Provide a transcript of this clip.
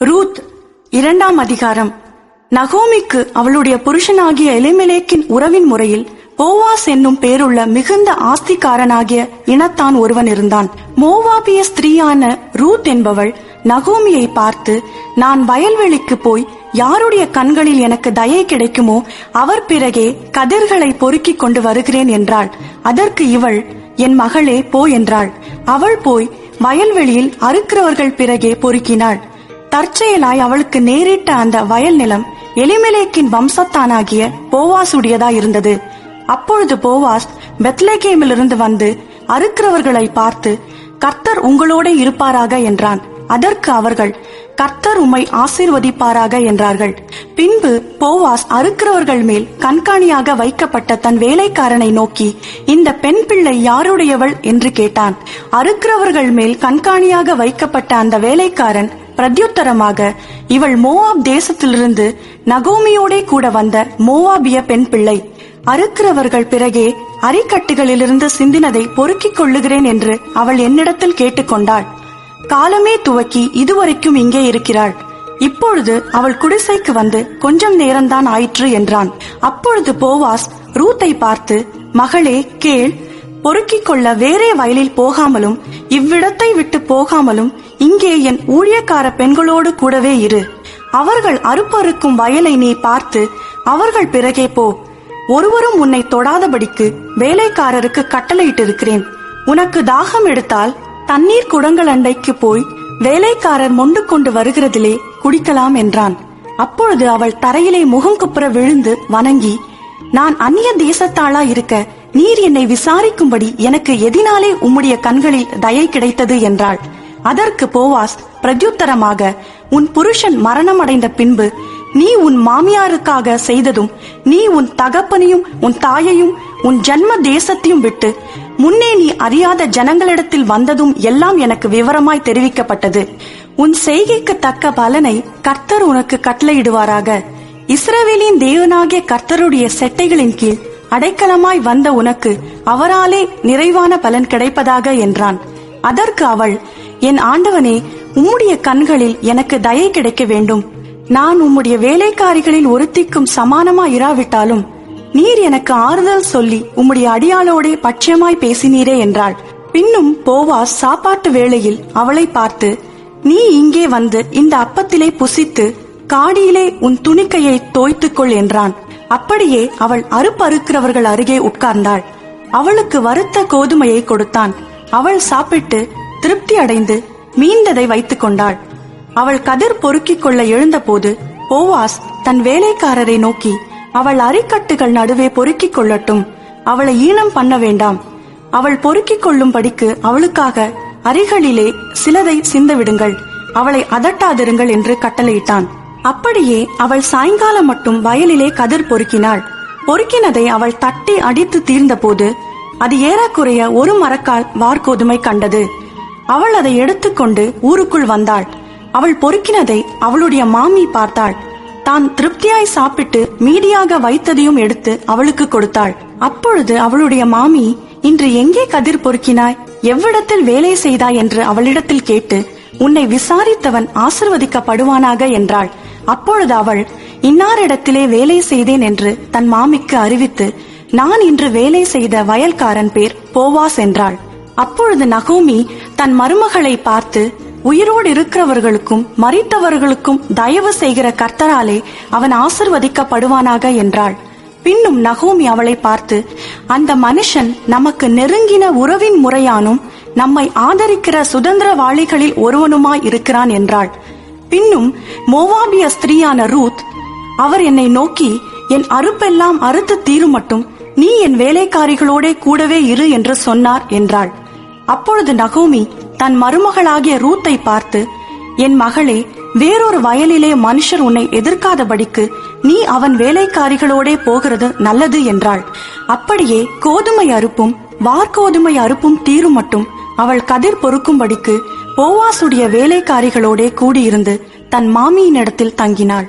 Ruth இரண்டாம் அதிகாரம். நகோமிக்கு அவளுடைய புருஷனாகிய எலிமெலேக்கின் உறவின் முறையில் போவாஸ் என்னும் பேருள்ள மிகுந்த ஆஸ்திக்காரனாகிய இனத்தான் ஒருவன் இருந்தான். மோவாபிய ஸ்திரீயான ரூத் என்பவள் நகோமியை பார்த்து நான் வயல்வெளிக்கு போய் யாருடைய கண்களில் எனக்கு தயை கிடைக்குமோ அவர் பிறகே கதிர்களை பொறுக்கிக் கொண்டு வருகிறேன் என்றாள். அதற்கு இவள் என் மகளே போ என்றாள். அவள் போய் வயல்வெளியில் அறுக்கிறவர்கள் பிறகே பொறுக்கினாள். தற்செயலாய் அவளுக்கு நேரிட்ட அந்த வயல் நிலம் எலிமெலேக்கின் வம்சத்தானாகிய போவாசுடையதா இருந்தது. அப்பொழுது போவாஸ் பெத்லேகேமிலிருந்து வந்து அறுக்கிறவர்களை பார்த்து கர்த்தர் உங்களோட இருப்பாராக என்றான். அதற்கு அவர்கள் கர்த்தர் உம்மை ஆசீர்வதிப்பாராக என்றார்கள். பின்பு போவாஸ் அறுக்கிறவர்கள் மேல் கண்காணியாக வைக்கப்பட்ட தன் வேலைக்காரனை நோக்கி இந்த பெண் பிள்ளை யாருடையவள்? என்று கேட்டான். அறுக்கிறவர்கள் மேல் கண்காணியாக வைக்கப்பட்ட அந்த வேலைக்காரன் பிரத்யுத்தரமாக இவள் மோவாப் தேசத்திலிருந்து நகோமியோடே கூட வந்த மோவாபிய பெண் பிள்ளை. அறுக்கிறவர்கள் பிறகே அரிக்கட்டுகளிலிருந்து சிந்தினதை பொறுக்கிக் கொள்ளுகிறேன் என்று அவள் என்னிடத்தில் கேட்டுக்கொண்டாள் காலமே துவக்கி இதுவரைக்கும் இங்கே இருக்கிறாள். இப்பொழுது அவள் குடிசைக்கு வந்து கொஞ்சம் நேரம்தான் ஆயிற்று என்றான். அப்பொழுது போவாஸ் ரூத்தை பார்த்து மகளே கேள் பொறுக்கிக் கொள்ள வேறே வயலில் போகாமலும் இவ்விடத்தை விட்டு போகாமலும் இங்கே என் ஊழியக்கார பெண்களோடு கூடவே இரு. அவர்கள் அறுப்பறுக்கும் வயலை நீ பார்த்து அவர்கள் பிறகே போ. ஒருவரும் உன்னை தொடாதபடிக்கு வேலைக்காரருக்கு கட்டளையிட்டிருக்கிறேன். உனக்கு தாகம் எடுத்தால் தண்ணீர் குடங்கள் அண்டைக்கு போய் வேலைக்காரர் மொண்டு கொண்டு வருகிறதிலே குடிக்கலாம் என்றான். அப்பொழுது அவள் தரையிலே முகங்குப்புற விழுந்து வணங்கி நான் அந்நிய தேசத்தாளா இருக்க நீர் என்னை விசாரிக்கும்படி எனக்கு எதினாலே உம்முடைய கண்களில் தயை கிடைத்தது என்றாள். அதற்கு போவாஸ் பிரத்யுத்தரமாக உன் புருஷன் மரணம் அடைந்த பின்பு நீ உன் மாமியாருக்காக செய்ததும் நீ உன் தகப்பனையும் உன் தாயையும் உன் ஜன்ம தேசத்தையும் விட்டு முன்னே நீ அறியாத ஜனங்களிடத்தில் வந்ததும் எல்லாம் எனக்கு விவரமாய் தெரிவிக்கப்பட்டது. உன் செய்கைக்கு தக்க பலனை கர்த்தர் உனக்கு கட்டளையிடுவாராக. இஸ்ரவேலின் தேவனாகிய கர்த்தருடைய செட்டைகளின் கீழ் அடைக்கலமாய் வந்த உனக்கு அவராலே நிறைவான பலன் கிடைப்பதாக என்றான். அதற்கு அவள் என் ஆண்டவனே உம்முடைய கண்களில் எனக்கு தயை கிடைக்க வேண்டும். நான் உம்முடைய வேலைக்காரிகளில் ஒருத்திக்கும் சமானமா இராவிட்டாலும் நீர் எனக்கு ஆறுதல் சொல்லி உம்முடைய அடியாளோடே பட்சமாய் பேசினீரே என்றாள். பின்னும் போவாஸ் சாப்பாட்டு வேளையில் அவளை பார்த்து நீ இங்கே வந்து இந்த அப்பத்திலே புசித்து காடியிலே உன் துணிக்கையை தோய்த்துக்கொள் என்றான். அப்படியே அவள் அறுப்பறுக்கிறவர்கள் அருகே உட்கார்ந்தாள். அவளுக்கு வறுத்த கோதுமையை கொடுத்தான். அவள் சாப்பிட்டு திருப்தி அடைந்து மீந்ததை வைத்துக் கொண்டாள். அவள் கதிர் பொறுக்கிக் கொள்ள எழுந்தபோது போவாஸ் தன் வேலைக்காரரை நோக்கி அவள் அரிக்கட்டுகள் நடுவே பொறுக்கிக் கொள்ளட்டும். அவளை ஈனம் பண்ண வேண்டாம். அவள் பொறுக்கிக் கொள்ளும்படிக்கு அவளுக்காக அரிகளிலே சிலதை சிந்துவிடுங்கள். அவளை அதட்டாதிருங்கள் என்று கட்டளையிட்டான். அப்படியே அவள் சாயங்காலம் மட்டும் வயலிலே கதிர் பொறுக்கினாள். பொறுக்கினதை அவள் தட்டி அடித்து தீர்ந்தபோது அது ஏறக்குறைய ஒரு மரக்கால் வார்கோதுமை கண்டது. அவள் அதை எடுத்துக்கொண்டு ஊருக்குள் வந்தாள். அவள் பொறுக்கினதை அவளுடைய மாமி பார்த்தாள். தான் திருப்தியாய் சாப்பிட்டு மீதியாக வைத்ததையும் எடுத்து அவளுக்கு கொடுத்தாள். அப்பொழுது அவளுடைய மாமி இன்று எங்கே கதிர் பொறுக்கினாய்? எவ்விடத்தில் வேலை செய்தாய்? என்று அவளிடத்தில் கேட்டு உன்னை விசாரித்தவன் ஆசிர்வதிக்கப்படுவானாக? என்றாள். அப்பொழுது அவள் இன்னாரிடத்திலே வேலை செய்தேன் என்று தன் மாமிக்கு அறிவித்து நான் இன்று வேலை செய்த வயல்காரன் பேர் போவாஸ் என்றாள். அப்பொழுது நகோமி தன் மருமகளை பார்த்து உயிரோடு இருக்கிறவர்களுக்கும் மறித்தவர்களுக்கும் தயவு செய்கிற கர்த்தராலே அவன் ஆசிர்வதிக்கப்படுவானாக என்றாள். பின்னும் நகோமி அவளை பார்த்து அந்த மனுஷன் நமக்கு நெருங்கின உறவின் முறையானும் நம்மை ஆதரிக்கிற சுதந்திரவாளிகளில் ஒருவனுமாய் இருக்கிறான் என்றாள். பின்னும் மோவாபிய ஸ்திரீயான ரூத் அவர் என்னை நோக்கி என் அறுப்பெல்லாம் அறுத்து தீரும் மட்டும். நீ என் வேலைக்காரிகளோடே கூடவே இரு என்று சொன்னார் என்றாள். அப்பொழுது நகோமி தன் மருமகளாகிய ரூத்தை பார்த்து என் மகளே வேறொரு வயலிலே மனுஷர் உன்னை எதிர்க்காதபடிக்கு நீ அவன் வேலைக்காரிகளோடே போகிறது நல்லது என்றாள். அப்படியே கோதுமை அறுப்பும் வார்கோதுமை அறுப்பும் தீரும் மட்டும். அவள் கதிர் பொறுக்கும்படிக்கு போவாசுடைய வேலைக்காரிகளோடே கூடியிருந்து தன் மாமியினிடத்தில் தங்கினாள்.